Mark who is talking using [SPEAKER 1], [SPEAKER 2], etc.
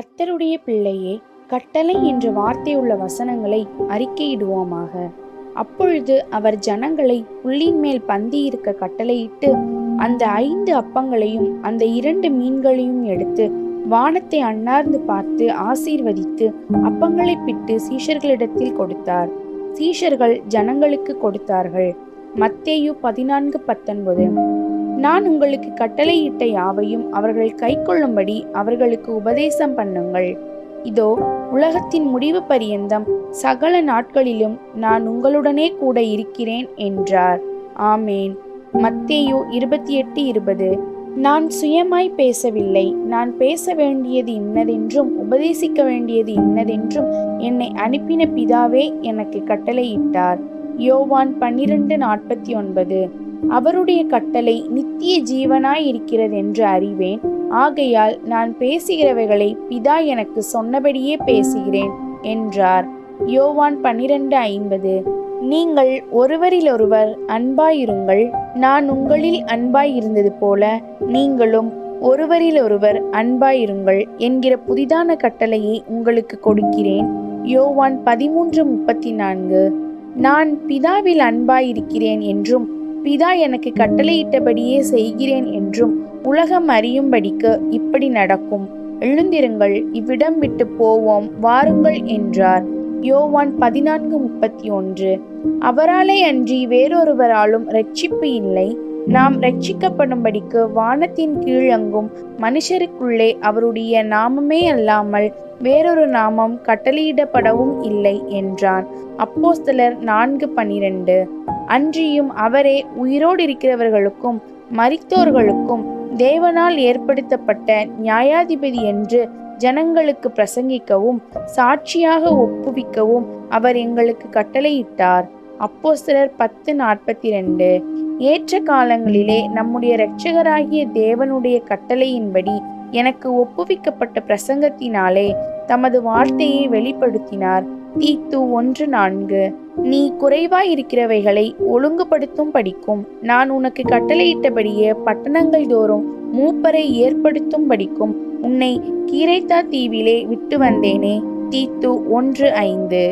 [SPEAKER 1] கர்த்தருடைய பிள்ளையே கட்டளை என்ற வார்த்தையுள்ள வசனங்களை அறிக்கையிடுவோமாக அப்பொழுது அவர் ஜனங்களை உள்ளின் மேல் பந்தி இருக்க கட்டளையிட்டு அந்த ஐந்து அப்பங்களையும் அந்த இரண்டு மீன்களையும் எடுத்து வானத்தை அன்னார்ந்து பார்த்து ஆசீர்வதித்து அப்பங்களை பிட்டு சீஷர்களிடத்தில் கொடுத்தார் சீஷர்கள் ஜனங்களுக்கு கொடுத்தார்கள் மத்தேயு பதினான்கு பத்தொன்பது நான் உங்களுக்கு கட்டளையிட்ட யாவையும் அவர்கள் கைக்கொள்ளும்படி அவர்களுக்கு உபதேசம் பண்ணுங்கள் இதோ உலகத்தின் முடிவு பரியந்தம் சகல நாட்களிலும் நான் உங்களுடனே கூட இருக்கிறேன் என்றார் ஆமேன் மத்தேயோ இருபத்தி எட்டு இருபது நான் சுயமாய் பேசவில்லை நான் பேச வேண்டியது இன்னதென்றும் உபதேசிக்க வேண்டியது இன்னதென்றும் என்னை அனுப்பின பிதாவே எனக்கு கட்டளையிட்டார் யோவான் பன்னிரண்டு நாற்பத்தி ஒன்பது அவருடைய கட்டளை நித்திய ஜீவனாய் என்று அறிவேன் ஆகையால் நான் பேசுகிறவைகளை பிதா எனக்கு சொன்னபடியே பேசுகிறேன் என்றார் யோவான் பன்னிரண்டு ஐம்பது நீங்கள் ஒருவரிலொருவர் அன்பாயிருங்கள் நான் உங்களில் அன்பாயிருந்தது போல நீங்களும் ஒருவரிலொருவர் அன்பாயிருங்கள் என்கிற புதிதான கட்டளையை உங்களுக்கு கொடுக்கிறேன் யோவான் பதிமூன்று முப்பத்தி நான்கு நான் பிதாவில் அன்பாயிருக்கிறேன் என்றும் பிதா எனக்கு கட்டளையிட்டபடியே செய்கிறேன் என்றும் உலகம் அறியும்படிக்கு இப்படி நடக்கும் எழுந்திருங்கள் இவ்விடம் விட்டு போவோம் வாருங்கள் என்றார் யோவான் பதினான்கு முப்பத்தி ஒன்று அவராலே அன்றி வேறொருவராலும் ரட்சிப்பு இல்லை நாம் ரட்சிக்கப்படும்படிக்கு வானத்தின் கீழ் அங்கும் மனுஷருக்குள்ளே அவருடைய நாமமே அல்லாமல் வேறொரு நாமம் கட்டளையிடப்படவும் இல்லை என்றான் அப்போஸ்தலர் நான்கு பனிரெண்டு அன்றியும் அவரே உயிரோடு இருக்கிறவர்களுக்கும் மறித்தோர்களுக்கும் தேவனால் ஏற்படுத்தப்பட்ட நியாயாதிபதி என்று ஜனங்களுக்கு பிரசங்கிக்கவும் சாட்சியாக ஒப்புவிக்கவும் அவர் எங்களுக்கு கட்டளையிட்டார் அப்போ சிலர் பத்து நாற்பத்தி ரெண்டு ஏற்ற காலங்களிலே நம்முடைய இரட்சகராகிய தேவனுடைய கட்டளையின்படி எனக்கு ஒப்புவிக்கப்பட்ட பிரசங்கத்தினாலே தமது வார்த்தையை வெளிப்படுத்தினார் தீத்து ஒன்று நான்கு நீ குறைவாயிருக்கிறவைகளை இருக்கிறவைகளை ஒழுங்குபடுத்தும் படிக்கும் நான் உனக்கு கட்டளையிட்டபடியே பட்டணங்கள் தோறும் மூப்பரை ஏற்படுத்தும் படிக்கும் உன்னை கீரைத்தா தீவிலே விட்டு வந்தேனே தீத்து ஒன்று ஐந்து